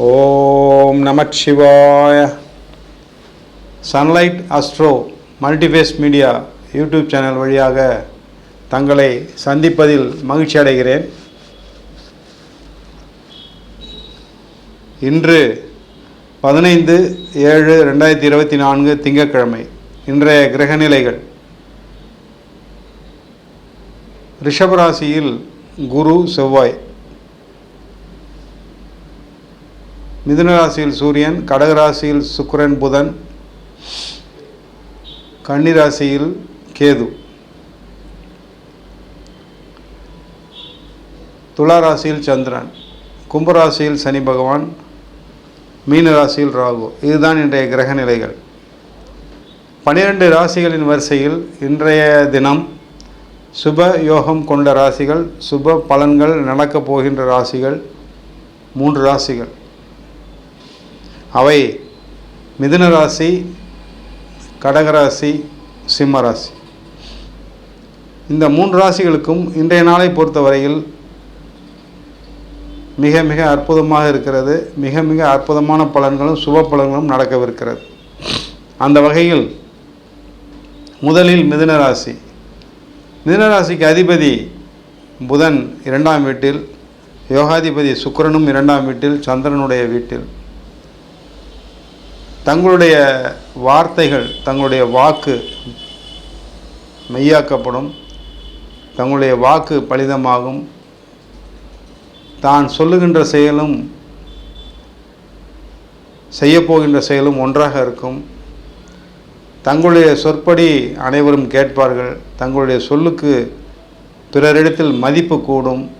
ஓம் நமச்சிவாய Sunlight Astro Multiphase Media YouTube channel வழியாக தங்களை சந்திப்பதில் மகிழ்ச்சி அடைகிறேன். இன்று பதினைந்து ஏழு ரெண்டாயிரத்தி இருபத்தி நான்கு திங்கட்கிழமை இன்றைய கிரகநிலைகள். ரிஷபராசியில் குரு செவ்வாய். மிதுன ராசியில் சூரியன் கடகராசியில் சுக்கரன் புதன் கன்னிராசியில் கேது. துலா ராசியில் சந்திரன் கும்பராசியில் சனி பகவான் மீன ராசியில் ராகு. இதுதான் இன்றைய கிரக நிலைகள் பனிரெண்டு ராசிகளின் வரிசையில் இன்றைய தினம் சுப யோகம் கொண்ட ராசிகள் சுப பலன்கள் நடக்கப் போகின்ற ராசிகள் மூன்று ராசிகள். அவை மிதுன ராசி கடகராசி சிம்ம ராசி. இந்த மூன்று ராசிகளுக்கும் இன்றைய நாளை பொறுத்தவரையில் மிக மிக அற்புதமாக இருக்கிறது. மிக மிக அற்புதமான பலன்களும் சுப பலன்களும் நடக்கவிருக்கிறது. அந்த வகையில் முதலில் மிதுன ராசி. மிதுன ராசிக்கு அதிபதி புதன் இரண்டாம் வீட்டில் யோகாதிபதி சுக்கிரனும் இரண்டாம் வீட்டில் சந்திரனுடைய வீட்டில். தங்களுடைய வார்த்தைகள் தங்களுடைய வாக்கு மெய்யாக்கப்படும். தங்களுடைய வாக்கு பலிதமாகும். தான் சொல்லுகின்ற செயலும் செய்யப்போகின்ற செயலும் ஒன்றாக இருக்கும். தங்களுடைய சொற்படி அனைவரும் கேட்பார்கள். தங்களுடைய சொல்லுக்கு பிறரிடத்தில் மதிப்பு கூடும்.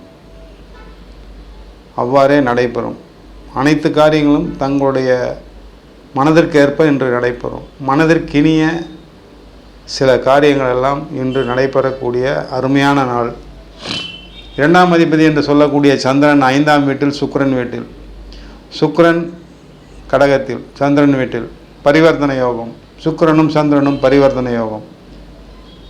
அவ்வாறே நடைபெறும். அனைத்து காரியங்களும் தங்களுடைய மனதிற்கு ஏற்ப இன்று நடைபெறும். மனதிற்கினிய சில காரியங்கள் எல்லாம் இன்று நடைபெறக்கூடிய அருமையான நாள். இரண்டாம் அதிபதி என்று சொல்லக்கூடிய சந்திரன் ஐந்தாம் வீட்டில் சுக்கிரன் வீட்டில். சுக்கிரன் கடகத்தில் சந்திரன் வீட்டில். பரிவர்த்தனை யோகம். சுக்கிரனும் சந்திரனும் பரிவர்த்தனை யோகம்.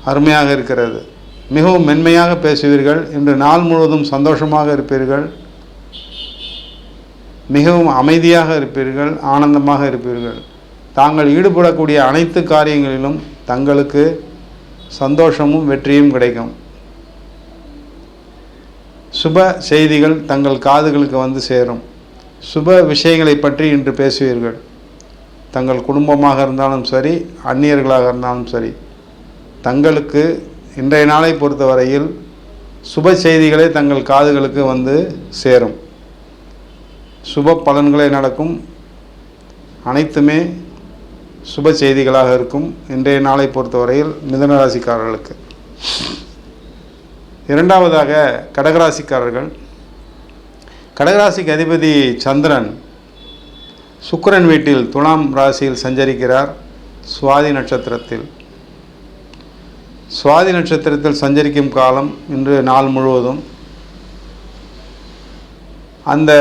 அருமையாக இருக்கிறது. மிகவும் மென்மையாக பேசுவீர்கள். இன்று நாள் முழுவதும் சந்தோஷமாக இருப்பீர்கள். மிகவும் அமைதியாக இருப்பீர்கள் ஆனந்தமாக இருப்பீர்கள். தாங்கள் ஈடுபடக்கூடிய அனைத்து காரியங்களிலும் தங்களுக்கு சந்தோஷமும் வெற்றியும் கிடைக்கும். சுப செய்திகள் தங்கள் காதுகளுக்கு வந்து சேரும். சுப விஷயங்களை பற்றி இன்று பேசுவீர்கள். தங்கள் குடும்பமாக இருந்தாலும் சரி அந்நியர்களாக இருந்தாலும் சரி தங்களுக்கு இன்றைய நாளை பொறுத்தவரையில் சுப செய்திகளே தங்கள் காதுகளுக்கு வந்து சேரும். சுப பலன்களை நடக்கும். அனைத்துமே சுப செய்திகளாக இருக்கும். இன்றைய நாளை பொறுத்தவரையில் மிதன ராசிக்காரர்களுக்கு இரண்டாவதாக கடகராசிக்காரர்கள். கடகராசிக்கு அதிபதி சந்திரன் சுக்கரன் வீட்டில் துலாம் ராசியில் சஞ்சரிக்கிறார். சுவாதி நட்சத்திரத்தில். சுவாதி நட்சத்திரத்தில் சஞ்சரிக்கும் காலம் இன்று நாள் முழுவதும். அந்த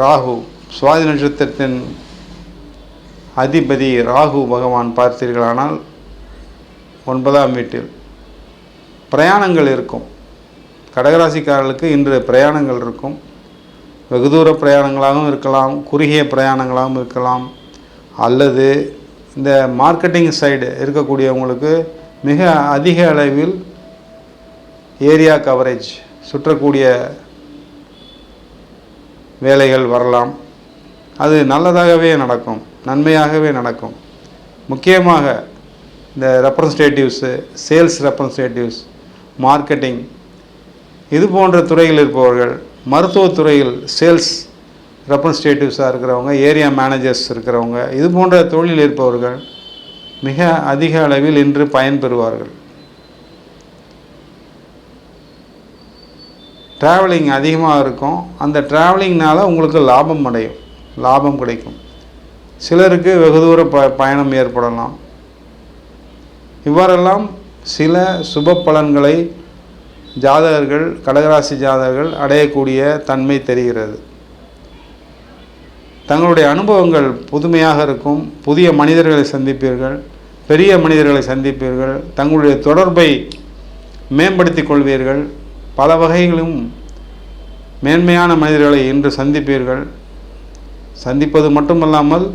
ராகு சுவாதி நட்சத்திரத்தின் அதிபதி ராகு பகவான் பார்த்தீர்களானால் ஒன்பதாம் வீட்டில் பிரயாணங்கள் இருக்கும். கடகராசிக்காரர்களுக்கு இன்று பிரயாணங்கள் இருக்கும். வெகு தூர பிரயாணங்களாகவும் இருக்கலாம் குறுகிய பிரயாணங்களாகவும் இருக்கலாம். அல்லது இந்த மார்க்கெட்டிங் சைடு இருக்கக்கூடியவங்களுக்கு மிக அதிக அளவில் ஏரியா கவரேஜ் சுற்றக்கூடிய வேலைகள் வரலாம். அது நல்லதாகவே நடக்கும். நன்மையாகவே நடக்கும். முக்கியமாக இந்த ரெப்ரசன்டேட்டிவ்ஸு சேல்ஸ் ரெப்ரசன்டேட்டிவ்ஸ் மார்க்கெட்டிங் இது போன்ற துறையில் இருப்பவர்கள் மருத்துவத்துறையில் சேல்ஸ் ரெப்ரசன்டேட்டிவ்ஸாக இருக்கிறவங்க ஏரியா மேனேஜர்ஸ் இருக்கிறவங்க இது போன்ற தொழிலில் இருப்பவர்கள் மிக அதிக அளவில் இன்று பயன்பெறுவார்கள். ட்ராவலிங் அதிகமாக இருக்கும். அந்த ட்ராவலிங்னால் உங்களுக்கு லாபம் அடையும். லாபம் கிடைக்கும். சிலருக்கு வெகு தூர ப பயணம் ஏற்படலாம். இவ்வாறெல்லாம் சில சுப பலன்களை ஜாதகர்கள் கடகராசி ஜாதகர்கள் அடையக்கூடிய தன்மை தெரிகிறது. தங்களுடைய அனுபவங்கள் புதுமையாக இருக்கும். புதிய மனிதர்களை சந்திப்பீர்கள். பெரிய மனிதர்களை சந்திப்பீர்கள். தங்களுடைய தொடர்பை மேம்படுத்திக் கொள்வீர்கள். பல வகைகளும் மேன்மையான மனிதர்களை இன்று சந்திப்பீர்கள். சந்திப்பது மட்டுமல்லாமல்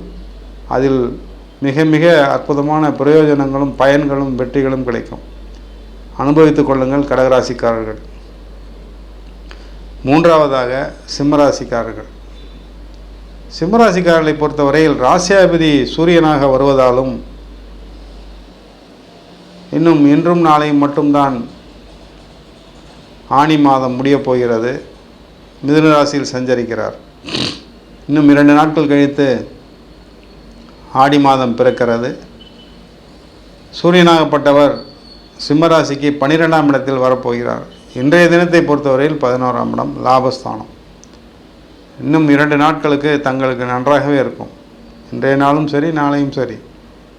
அதில் மிக மிக அற்புதமான பிரயோஜனங்களும் பயன்களும் வெற்றிகளும் கிடைக்கும். அனுபவித்துக் கொள்ளுங்கள் கடகராசிக்காரர்கள். மூன்றாவதாக சிம்மராசிக்காரர்கள். சிம்மராசிக்காரர்களை பொறுத்தவரையில் ராசியாபதி சூரியனாக வருவதாலும் இன்னும் இன்றும் நாளையும் மட்டும்தான் ஆணி மாதம் முடியப் போகிறது. மிதுனராசியில் சஞ்சரிக்கிறார். இன்னும் இரண்டு நாட்கள் கழித்து ஆடி மாதம் பிறக்கிறது. சூரியனாகப்பட்டவர் சிம்மராசிக்கு பன்னிரெண்டாம் இடத்தில் வரப்போகிறார். இன்றைய தினத்தை பொறுத்தவரையில் பதினோராம் இடம் லாபஸ்தானம். இன்னும் இரண்டு நாட்களுக்கு தங்களுக்கு நன்றாகவே இருக்கும். இன்றைய நாளும் சரி நாளையும் சரி.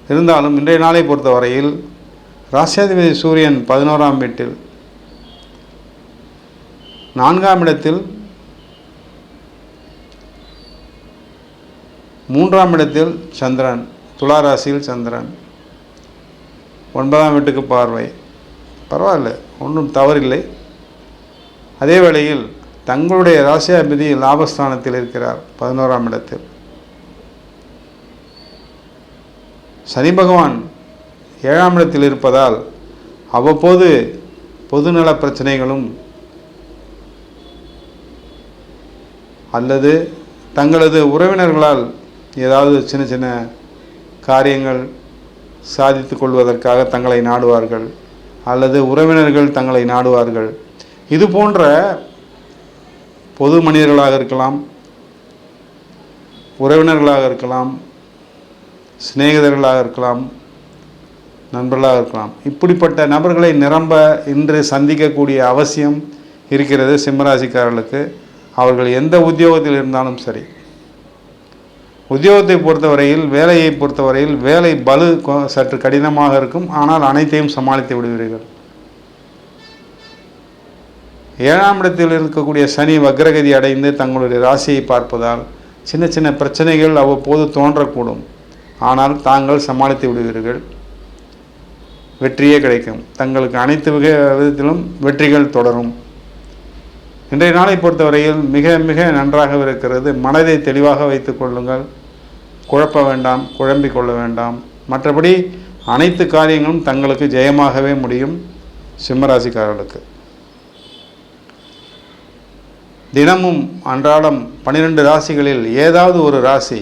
இருந்தாலும் இன்றைய நாளை பொறுத்தவரையில் ராசியாதிபதி சூரியன் பதினோராம் வீட்டில் நான்காம் இடத்தில் மூன்றாம் இடத்தில் சந்திரன் துலா ராசியில் சந்திரன். ஒன்பதாம் வீட்டுக்கு பார்வை. பரவாயில்ல ஒன்றும் தவறில்லை. அதே வேளையில் தங்களுடைய ராசியாபதி லாபஸ்தானத்தில் இருக்கிறார் பதினோராம் இடத்தில். சனி பகவான் ஏழாம் இடத்தில் இருப்பதால் அவ்வப்போது பொதுநல பிரச்சனைகளும் அல்லது தங்களது உறவினர்களால் ஏதாவது சின்ன சின்ன காரியங்கள் சாதித்து கொள்வதற்காக தங்களை நாடுவார்கள் அல்லது உறவினர்கள் தங்களை நாடுவார்கள். இது போன்ற பொது மனிதர்களாக இருக்கலாம் உறவினர்களாக இருக்கலாம் சிநேகிதர்களாக இருக்கலாம் நண்பர்களாக இருக்கலாம். இப்படிப்பட்ட நபர்களை நிரம்ப இன்று சந்திக்கக்கூடிய அவசியம் இருக்கிறது சிம்மராசிக்காரர்களுக்கு. அவர்கள் எந்த உத்தியோகத்தில் இருந்தாலும் சரி. உத்தியோகத்தை பொறுத்தவரையில் வேலையை பொறுத்தவரையில் வேலை பலு சற்று கடினமாக இருக்கும். ஆனால் அனைத்தையும் சமாளித்து விடுவீர்கள். ஏழாம் இடத்தில் இருக்கக்கூடிய சனி வக்ரகதி அடைந்து தங்களுடைய ராசியை பார்ப்பதால் சின்ன சின்ன பிரச்சனைகள் அவ்வப்போது தோன்றக்கூடும். ஆனால் தாங்கள் சமாளித்து விடுவீர்கள். வெற்றியே கிடைக்கும். தங்களுக்கு அனைத்து வகை விதத்திலும் வெற்றிகள் தொடரும். இன்றைய நாளை பொறுத்தவரையில் மிக மிக நன்றாக இருக்கிறது மனதை தெளிவாக வைத்து கொள்ளுங்கள். குழப்ப வேண்டாம் குழம்பிக் கொள்ள வேண்டாம். மற்றபடி அனைத்து காரியங்களும் தங்களுக்கு ஜெயமாகவே முடியும் சிம்மராசிக்காரர்களுக்கு. தினமும் அன்றாடம் பனிரெண்டு ராசிகளில் ஏதாவது ஒரு ராசி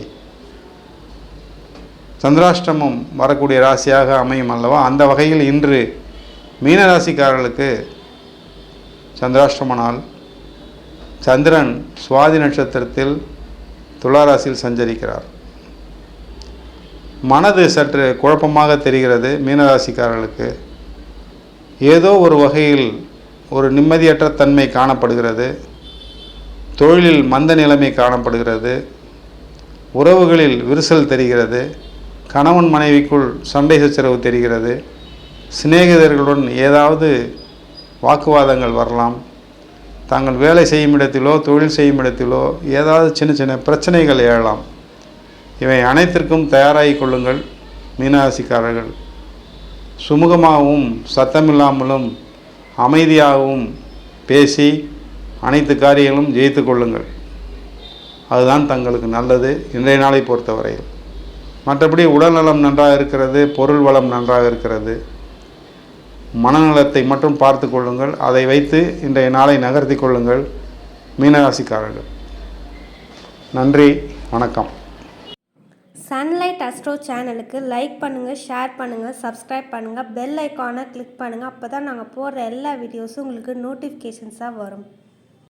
சந்திராஷ்டமம் வரக்கூடிய ராசியாக அமையும் அல்லவா? அந்த வகையில் இன்று மீனராசிக்காரர்களுக்கு சந்திராஷ்டம நாள் சந்திரன் சுவாதி நட்சத்திரத்தில் துளாராசியில் சஞ்சரிக்கிறார். மனது சற்று குழப்பமாக தெரிகிறது மீனராசிக்காரர்களுக்கு. ஏதோ ஒரு வகையில் ஒரு நிம்மதியற்ற தன்மை காணப்படுகிறது. தொழிலில் மந்த நிலைமை காணப்படுகிறது. உறவுகளில் விரிசல் தெரிகிறது. கணவன் மனைவிக்குள் சண்டை சச்சரவு தெரிகிறது. சிநேகிதர்களுடன் ஏதாவது வாக்குவாதங்கள் வரலாம். தாங்கள் வேலை செய்யும் இடத்திலோ தொழில் செய்யும் இடத்திலோ ஏதாவது சின்ன சின்ன பிரச்சனைகள் எழலாம் இவை அனைத்திற்கும் தயாராகிக் கொள்ளுங்கள் மீனராசிக்காரர்கள். சுமூகமாகவும் சத்தமில்லாமலும் அமைதியாகவும் பேசி அனைத்து காரியங்களும் ஜெயித்து கொள்ளுங்கள். அதுதான் தங்களுக்கு நல்லது இன்றைய நாளை பொறுத்தவரையில். மற்றபடி உடல்நலம் நன்றாக இருக்கிறது பொருள் வளம் நன்றாக இருக்கிறது. மனநலத்தை மட்டும் பார்த்து கொள்ளுங்கள். அதை வைத்து இன்றைய நாளை நகர்த்தி கொள்ளுங்கள். மீனராசிக்காரர்கள். நன்றி. வணக்கம். சன்லைட் அஸ்ட்ரோ சேனலுக்கு லைக் பண்ணுங்கள் ஷேர் பண்ணுங்கள் சப்ஸ்கிரைப் பண்ணுங்கள் பெல் ஐக்கானை கிளிக் பண்ணுங்கள் அப்போ தான் நாங்கள் போடுற எல்லா வீடியோஸும் உங்களுக்கு நோட்டிஃபிகேஷன்ஸாக வரும்.